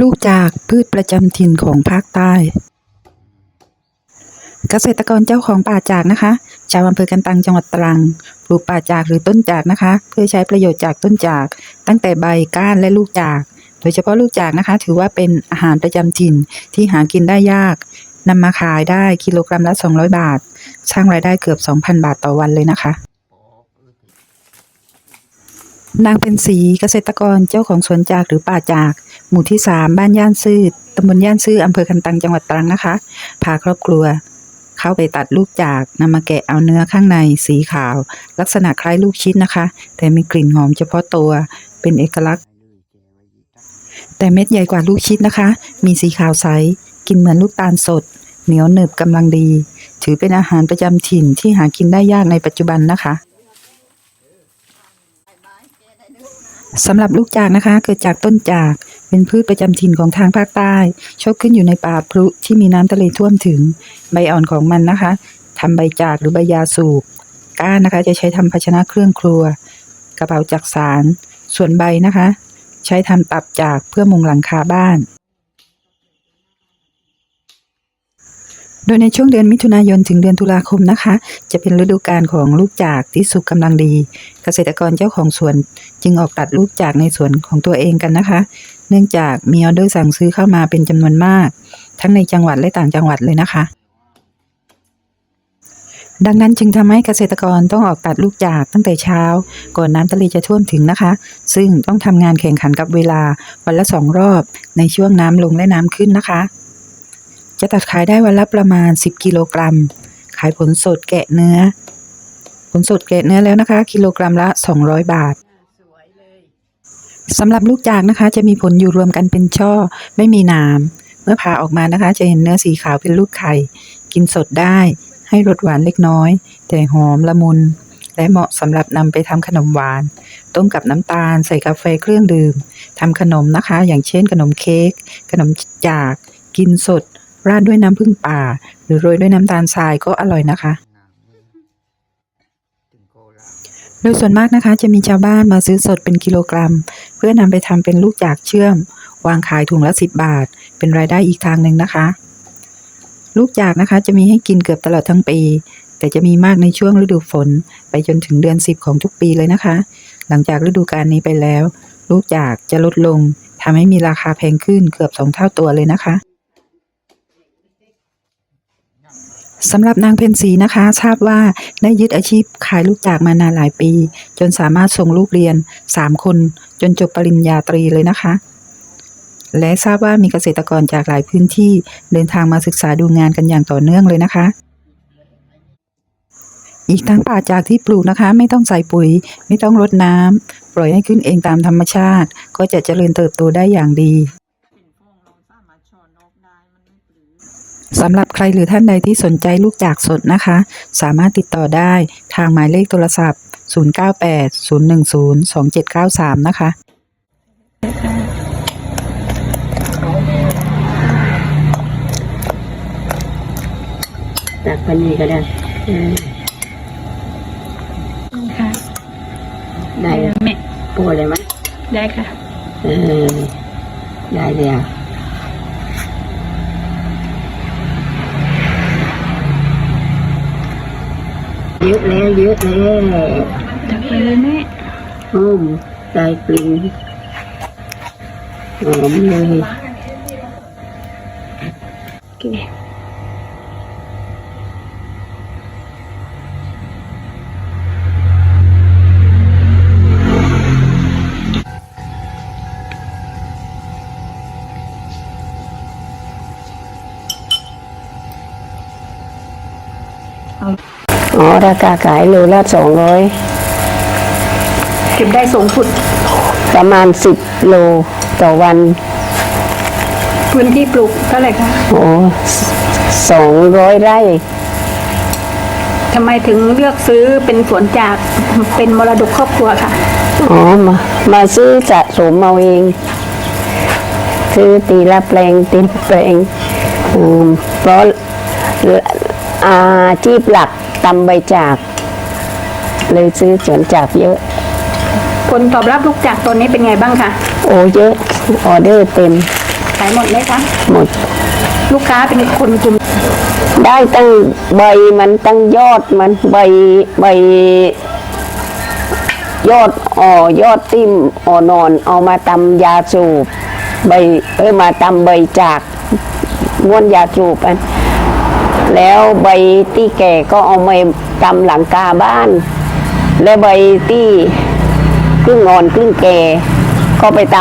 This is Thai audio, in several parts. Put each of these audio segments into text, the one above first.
ลูกจากพืชประจำถิ่นของภาคใต้ เกษตรกรเจ้าของป่าจากนะคะ ชาวอำเภอกันตังจังหวัดตรัง ปลูกป่าจากหรือต้นจากนะคะ เพื่อใช้ประโยชน์จากต้นจาก ตั้งแต่ใบก้านและลูกจาก โดยเฉพาะลูกจากนะคะ ถือว่าเป็นอาหารประจำถิ่นที่หากินได้ยากนำมาขายได้กิโลกรัมละ 200 บาท สร้างรายได้เกือบ 2,000 บาทต่อวันเลยนะคะ นางเป็นสีเกษตรกรเจ้าของสวนจากหรือป่าจาก หมู่ที่ 3 บ้านย่านซื่อตำบลย่านซื่ออำเภอกันตังจังหวัดตรังนะคะ พาครอบครัว เข้าไปตัดลูกจากนำมาแกะเอาเนื้อข้างในสีขาว ลักษณะคล้ายลูกชิ้นนะคะ แต่มีกลิ่นหอมเฉพาะตัวเป็นเอกลักษณ์ แต่เม็ดใหญ่กว่าลูกชิดนะคะ มีสีขาวใสกินเหมือนลูกตาลสด เหนียวหนึบกำลังดี ถือเป็นอาหารประจำถิ่นที่หากินได้ยากในปัจจุบันนะคะ สำหรับลูกจากนะคะ เกิดจากต้นจากเป็นพืชประจำถิ่นของทางภาคใต้ชอบขึ้นอยู่ในป่าพลุที่มีน้ำทะเลท่วมถึงใบอ่อนของมันนะคะทำใบจากหรือใบยาสูบก้านนะคะ จะใช้ทำภาชนะเครื่องครัว กระเป๋าจักสาร ส่วนใบนะคะ ใช้ทำตับจากเพื่อมุงหลังคาบ้าน โดยในช่วงเดือนมิถุนายนถึงเดือนตุลาคมนะคะ จะเป็นฤดูกาลของลูกจากที่สุกกำลังดี เกษตรกรเจ้าของสวนจึงออกตัดลูกจากในสวนของตัวเองกันนะคะ เนื่องจากมีออเดอร์สั่งซื้อเข้ามาเป็นจำนวนมาก ทั้งในจังหวัดและต่างจังหวัดเลยนะคะ ดังนั้นจึงทำให้เกษตรกรต้องออกตัดลูกจากตั้งแต่เช้า ก่อนน้ำทะเลจะท่วมถึงนะคะ ซึ่งต้องทำงานแข่งขันกับเวลาวันละสองรอบ ในช่วงน้ำลงและน้ำขึ้นนะคะ จะตัดขายได้วันละประมาณ 10 กิโลกรัม ขายผลสดแกะเนื้อ ผลสดแกะเนื้อแล้วนะคะ กิโลกรัมละ 200 บาทสำหรับลูกจากนะคะ จะมีผลอยู่รวมกันเป็นช่อ ไม่มีนามเมื่อผ่าออกมานะคะ จะเห็นเนื้อสีขาวเป็นลูกไข่ กินสดได้ ให้รสหวานเล็กน้อย แต่หอมละมุน และเหมาะสำหรับนำไปทำขนมหวาน ต้มกับน้ำตาล ใส่กาแฟเครื่องดื่มทำขนมนะคะ อย่างเช่นขนมเค้กขนมจาก กินสด ราดด้วยน้ำผึ้งป่า หรือโรยด้วยน้ำตาลทรายก็อร่อยนะคะ โดยส่วนมากนะคะ จะมีชาวบ้านมาซื้อสดเป็นกิโลกรัม เพื่อนำไปทำเป็นลูกจากเชื่อม วางขายถุงละสิบบาท เป็นรายได้อีกทางหนึ่งนะคะ ลูกจากนะคะจะมีให้กินเกือบตลอดทั้งปี แต่จะมีมากในช่วงฤดูฝน ไปจนถึงเดือนสิบของทุกปีเลยนะคะ หลังจากฤดูกาลนี้ไปแล้ว ลูกจากจะลดลงทำให้มีราคาแพงขึ้นเกือบสองเท่าตัวเลยนะคะ สำหรับนางเพนสีนะคะ ทราบว่าได้ยึดอาชีพขายลูกจากมานานหลายปี จนสามารถส่งลูกเรียน 3 คน จนจบปริญญาตรีเลยนะคะ และทราบว่ามีเกษตรกรจากหลายพื้นที่เดินทางมาศึกษาดูงานกันอย่างต่อเนื่องเลยนะคะ อีกทั้งป่าจากที่ปลูกนะคะ ไม่ต้องใส่ปุ๋ย ไม่ต้องรดน้ำปล่อยให้ขึ้นเองตามธรรมชาติ ก็จะเจริญเติบโตได้อย่างดี สำหรับใครหรือท่านใดที่สนใจลูกจากสดนะคะ สามารถติดต่อได้ทางหมายเลขโทรศัพท์ 0980102793 นะคะตักปนีก็ได้เออค่ะ ได้แม่ปูเลยไหมได้ค่ะ เออ ได้แล้ว เยอะแล้วเยอะแล้วตักไปเลยแม่อืมใจกลิ่นหอมเลยโอ อ๋อราคาขายโลละสองร้อยเก็บได้สูงสุดประมาณสิบโลต่อวันพื้นที่ปลูกเท่าไหร่คะโอ้สองร้อยไร่ทำไมถึงเลือกซื้อเป็นสวนจากเป็นมรดกครอบครัวค่ะอ๋อมามาซื้อสะสมเอาเอง ซื้อตีละแปลงตีละแปลงอืมเพราะอาชีพหลัก ตำใบจาก เลยซื้อสวนจากเยอะ ผลตอบรับลูกจากตอนนี้เป็นไงบ้างคะโอ้เยอะออเดอร์เต็มขายหมดไหมคะ หมด ลูกค้าเป็นคนกลุ่มได้ตั้งใบมันตั้งยอดมันใบใบ ยอดอ่อยอดติ้มอ่อนอน เอามาตำยาสูบใบเอ้ยมาตำใบจากม้วนยาสูบอัน แล้วใบที่แก่ก็เอามาตำหลังกาบ้าน และใบที่ครึ่งอ่อนครึ่งแก่ก็ไปต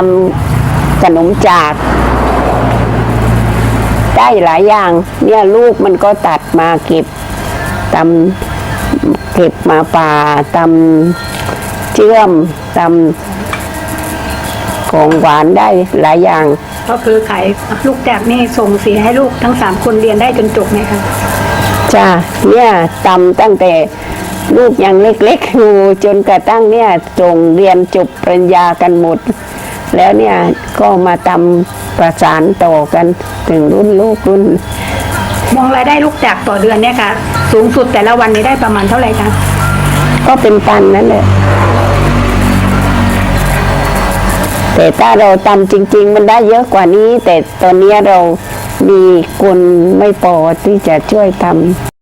ำขนมจาก ได้หลายอย่าง เนี่ยลูกมันก็ตัดมาเก็บตำเก็บมาป่าตำเชื่อมตำของหวานได้หลายอย่าง ก็คือขายลูกจากนี่ส่งเสียให้ลูกทั้งสามคนเรียนได้จนจบไหมคะจ้าเนี่ยตำตั้งแต่ลูกยังเล็กๆอยู่จนกระทั่งเนี่ยส่งเรียนจบปริญญากันหมด แล้วเนี่ยก็มาตำประสานต่อกันถึงรุ่นลูกรุ่นมองรายได้ลูกจากต่อเดือนเนี่ยค่ะ สูงสุดแต่ละวันนี้ได้ประมาณเท่าไหร่คะก็เป็นตันนั่นแหละ แต่ถ้าเราทำจริง ๆ มันได้เยอะกว่านี้ แต่ตอนนี้เรามีคนไม่พอที่จะช่วยทำ